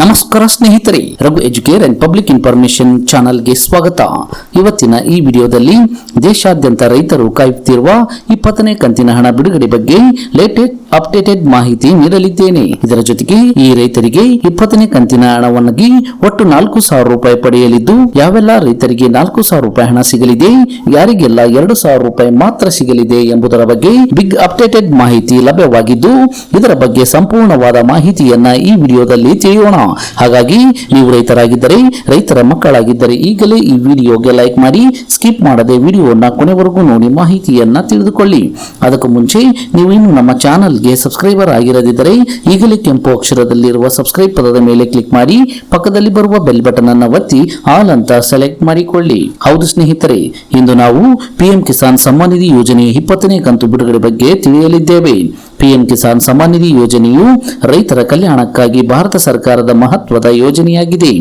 ನಮಸ್ಕಾರ ಸ್ನೇಹಿತರೆ, Raghu Educare and public information ಚಾನಲ್ಗೆ ಸ್ವಾಗತ. ಇವತ್ತಿನ ಈ ವಿಡಿಯೋದಲ್ಲಿ ದೇಶಾದ್ಯಂತ ರೈತರು ಕಾಯುತ್ತಿರುವ ಇಪ್ಪತ್ತನೇ ಕಂತಿನ ಹಣ ಬಿಡುಗಡೆ ಬಗ್ಗೆ ಲೇಟೆಸ್ಟ್ ಅಪ್ಡೇಟೆಡ್ ಮಾಹಿತಿ ನೀಡಲಿದ್ದೇನೆ. ಇದರ ಜೊತೆಗೆ ಈ ರೈತರಿಗೆ ಇಪ್ಪತ್ತನೇ ಕಂತಿನ ಹಣವನ್ನಾಗಿ ಒಟ್ಟು ನಾಲ್ಕು ಸಾವಿರ ರೂಪಾಯಿ ಪಡೆಯಲಿದ್ದು, ಯಾವೆಲ್ಲ ರೈತರಿಗೆ ನಾಲ್ಕು ಸಾವಿರ ರೂಪಾಯಿ ಹಣ ಸಿಗಲಿದೆ, ಯಾರಿಗೆಲ್ಲ ಎರಡು ಸಾವಿರ ರೂಪಾಯಿ ಮಾತ್ರ ಸಿಗಲಿದೆ ಎಂಬುದರ ಬಗ್ಗೆ ಬಿಗ್ ಅಪ್ಡೇಟೆಡ್ ಮಾಹಿತಿ ಲಭ್ಯವಾಗಿದ್ದು, ಇದರ ಬಗ್ಗೆ ಸಂಪೂರ್ಣವಾದ ಮಾಹಿತಿಯನ್ನ ಈ ವಿಡಿಯೋದಲ್ಲಿ ತಿಳಿಯೋಣ. ಹಾಗಾಗಿ ನೀವು ರೈತರಾಗಿದ್ದರೆ, ರೈತರ ಮಕ್ಕಳಾಗಿದ್ದರೆ ಈಗಲೇ ಈ ವಿಡಿಯೋಗೆ ಲೈಕ್ ಮಾಡಿ, ಸ್ಕಿಪ್ ಮಾಡದೆ ವಿಡಿಯೋನ ಕೊನೆವರೆಗೂ ನೋಡಿ ಮಾಹಿತಿಯನ್ನ ತಿಳಿದುಕೊಳ್ಳಿ. ಅದಕ್ಕೂ ಮುಂಚೆ ನೀವು ಇನ್ನು ನಮ್ಮ ಚಾನಲ್ಗೆ ಸಬ್ಸ್ಕ್ರೈಬರ್ ಆಗಿರದಿದ್ದರೆ ಈಗಲೇ ಕೆಂಪು ಅಕ್ಷರದಲ್ಲಿರುವ ಸಬ್ಸ್ಕ್ರೈಬ್ ಪದದ ಮೇಲೆ ಕ್ಲಿಕ್ ಮಾಡಿ, ಪಕ್ಕದಲ್ಲಿ ಬರುವ ಬೆಲ್ ಬಟನ್ ಅನ್ನು ಒತ್ತಿ ಆಲ್ ಅಂತ ಸೆಲೆಕ್ಟ್ ಮಾಡಿಕೊಳ್ಳಿ. ಹೌದು ಸ್ನೇಹಿತರೆ, ಇಂದು ನಾವು ಪಿಎಂ ಕಿಸಾನ್ ಸಮ್ಮಾನ್ ನಿಧಿ ಯೋಜನೆಯ ಇಪ್ಪತ್ತನೇ ಕಂತು ಬಿಡುಗಡೆ ಬಗ್ಗೆ ತಿಳಿಯಲಿದ್ದೇವೆ. ಪಿಎಂ ಕಿಸಾನ್ ಸಮ್ಮಾನ್ ನಿಧಿ ಯೋಜನೆಯು ರೈತರ ಕಲ್ಯಾಣಕ್ಕಾಗಿ ಭಾರತ ಸರ್ಕಾರದ ಮಹತ್ವದ ಯೋಜನೆಯಾಗಿದೆ.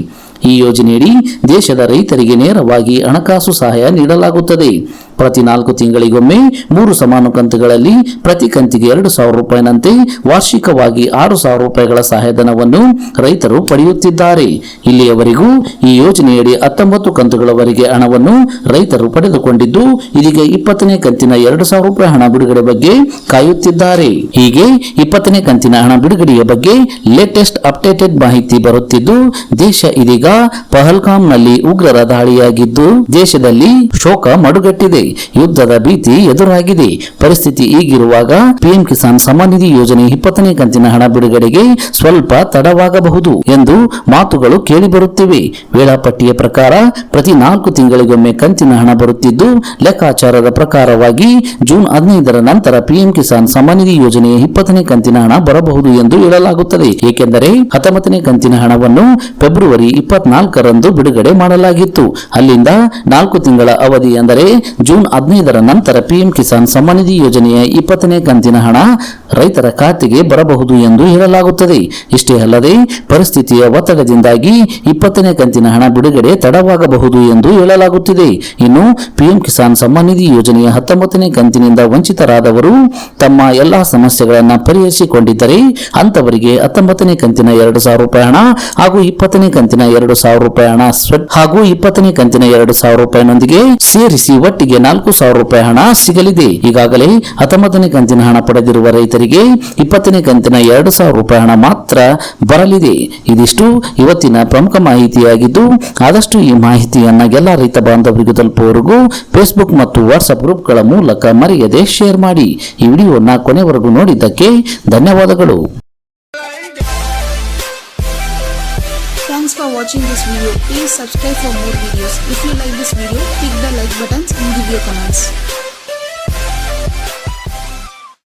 ಈ ಯೋಜನೆಯಡಿ ದೇಶದ ರೈತರಿಗೆ ನೇರವಾಗಿ ಹಣಕಾಸು ಸಹಾಯ ನೀಡಲಾಗುತ್ತದೆ. ಪ್ರತಿ ನಾಲ್ಕು ತಿಂಗಳಿಗೊಮ್ಮೆ ಮೂರು ಸಮಾನ ಕಂತುಗಳಲ್ಲಿ ಪ್ರತಿ ಕಂತಿಗೆ ಎರಡು ಸಾವಿರ ರೂಪಾಯಿನಂತೆ ವಾರ್ಷಿಕವಾಗಿ ಆರು ಸಾವಿರ ರೂಪಾಯಿಗಳ ಸಹಾಯಧನವನ್ನು ರೈತರು ಪಡೆಯುತ್ತಿದ್ದಾರೆ. ಇಲ್ಲಿಯವರೆಗೂ ಈ ಯೋಜನೆಯಡಿ ಹತ್ತೊಂಬತ್ತು ಕಂತುಗಳವರೆಗೆ ಹಣವನ್ನು ರೈತರು ಪಡೆದುಕೊಂಡಿದ್ದು, ಇದೀಗ ಇಪ್ಪತ್ತನೇ ಕಂತಿನ ಎರಡು ಸಾವಿರ ರೂಪಾಯಿ ಹಣ ಬಿಡುಗಡೆ ಬಗ್ಗೆ ಕಾಯುತ್ತಿದ್ದಾರೆ. ಹೀಗೆ ಇಪ್ಪತ್ತನೇ ಕಂತಿನ ಹಣ ಬಿಡುಗಡೆಯ ಬಗ್ಗೆ ಲೇಟೆಸ್ಟ್ ಅಪ್ಡೇಟೆಡ್ ಮಾಹಿತಿ ಬರುತ್ತಿದ್ದು, ದೇಶ ಇದೀಗ ಪಹಲ್ಗಾಮ್ನಲ್ಲಿ ಉಗ್ರರ ದಾಳಿಯಾಗಿದ್ದು, ದೇಶದಲ್ಲಿ ಶೋಕ ಮಡುಗಟ್ಟಿದೆ. ಯುದ್ಧದ ಭೀತಿ ಎದುರಾಗಿದೆ. ಪರಿಸ್ಥಿತಿ ಈಗಿರುವಾಗ ಪಿಎಂ ಕಿಸಾನ್ ಸಮಾನ್ ನಿಧಿ ಯೋಜನೆ ಇಪ್ಪತ್ತನೇ ಕಂತಿನ ಹಣ ಬಿಡುಗಡೆಗೆ ಸ್ವಲ್ಪ ತಡವಾಗಬಹುದು ಎಂದು ಮಾತುಗಳು ಕೇಳಿಬರುತ್ತಿವೆ. ವೇಳಾಪಟ್ಟಿಯ ಪ್ರಕಾರ ಪ್ರತಿ ನಾಲ್ಕು ತಿಂಗಳಿಗೊಮ್ಮೆ ಕಂತಿನ ಹಣ ಬರುತ್ತಿದ್ದು, ಲೆಕ್ಕಾಚಾರದ ಪ್ರಕಾರವಾಗಿ ಜೂನ್ ಹದಿನೈದರ ನಂತರ ಪಿಎಂ ಕಿಸಾನ್ ಸಮಾನ್ ನಿಧಿ ಯೋಜನೆಯ ಇಪ್ಪತ್ತನೇ ಕಂತಿನ ಹಣ ಬರಬಹುದು ಎಂದು ಹೇಳಲಾಗುತ್ತದೆ. ಏಕೆಂದರೆ ಹತ್ತೊಂಬತ್ತನೇ ಕಂತಿನ ಹಣವನ್ನು ಫೆಬ್ರವರಿ ಇಪ್ಪತ್ನಾಲ್ಕರಂದು ಬಿಡುಗಡೆ ಮಾಡಲಾಗಿತ್ತು. ಅಲ್ಲಿಂದ ನಾಲ್ಕು ತಿಂಗಳ ಅವಧಿ ಜೂನ್ ಹದಿನೈದರ ನಂತರ ಪಿಎಂ ಕಿಸಾನ್ ಸಮ್ಮಾನಿಧಿ ಯೋಜನೆಯ ಇಪ್ಪತ್ತನೇ ಕಂತಿನ ಹಣ ರೈತರ ಖಾತೆಗೆ ಬರಬಹುದು ಎಂದು ಹೇಳಲಾಗುತ್ತದೆ. ಇಷ್ಟೇ ಅಲ್ಲದೆ, ಪರಿಸ್ಥಿತಿಯ ಒತ್ತಡದಿಂದಾಗಿ ಇಪ್ಪತ್ತನೇ ಕಂತಿನ ಹಣ ಬಿಡುಗಡೆ ತಡವಾಗಬಹುದು ಎಂದು ಹೇಳಲಾಗುತ್ತಿದೆ. ಇನ್ನು, ಪಿಎಂ ಕಿಸಾನ್ ಸಮ್ಮಾನ್ ನಿಧಿ ಯೋಜನೆಯ ಹತ್ತೊಂಬತ್ತನೇ ಕಂತಿನಿಂದ ವಂಚಿತರಾದವರು ತಮ್ಮ ಎಲ್ಲಾ ಸಮಸ್ಯೆಗಳನ್ನು ಪರಿಹರಿಸಿಕೊಂಡಿದ್ದರೆ ಅಂತವರಿಗೆ ಹತ್ತೊಂಬತ್ತನೇ ಕಂತಿನ ಎರಡು ಸಾವಿರ ರೂಪಾಯಿ ಹಣ ಹಾಗೂ ಇಪ್ಪತ್ತನೇ ಕಂತಿನ ಎರಡು ಸಾವಿರ ರೂಪಾಯಿ ಹಣ ಹಾಗೂ ಇಪ್ಪತ್ತನೇ ಕಂತಿನ ಎರಡು ಸಾವಿರ ರೂಪಾಯಿನೊಂದಿಗೆ ಸೇರಿಸಿ ಒಟ್ಟಿಗೆ ನಾಲ್ಕು ಸಾವಿರ ರೂಪಾಯಿ ಹಣ ಸಿಗಲಿದೆ. ಈಗಾಗಲೇ ಹತ್ತೊಂಬತ್ತನೇ ಕಂತಿನ ಹಣ ಪಡೆದಿರುವ ರೈತರಿಗೆ ಇಪ್ಪತ್ತನೇ ಕಂತಿನ ಎರಡು ಸಾವಿರ ರೂಪಾಯಿ ಹಣ ಮಾತ್ರ ಬರಲಿದೆ ಇದಿಷ್ಟು ಇವತ್ತಿನ ಪ್ರಮುಖ ಮಾಹಿತಿಯಾಗಿದ್ದು ಆದಷ್ಟು ಈ ಮಾಹಿತಿಯನ್ನ ಎಲ್ಲ ರೈತ ಬಾಂಧವರಿಗೂ ತಲುಪುವವರೆಗೂ ಫೇಸ್ಬುಕ್ ಮತ್ತು ವಾಟ್ಸ್ಆಪ್ ಗ್ರೂಪ್ಗಳ ಮೂಲಕ ಮರೆಯದೆ ಶೇರ್ ಮಾಡಿ ಈ ವಿಡಿಯೋನ ಕೊನೆವರೆಗೂ ನೋಡಿದ್ದಕ್ಕೆ ಧನ್ಯವಾದಗಳು Thanks for watching this video. Please subscribe for more videos. If you like this video, click the like buttons and give your comments.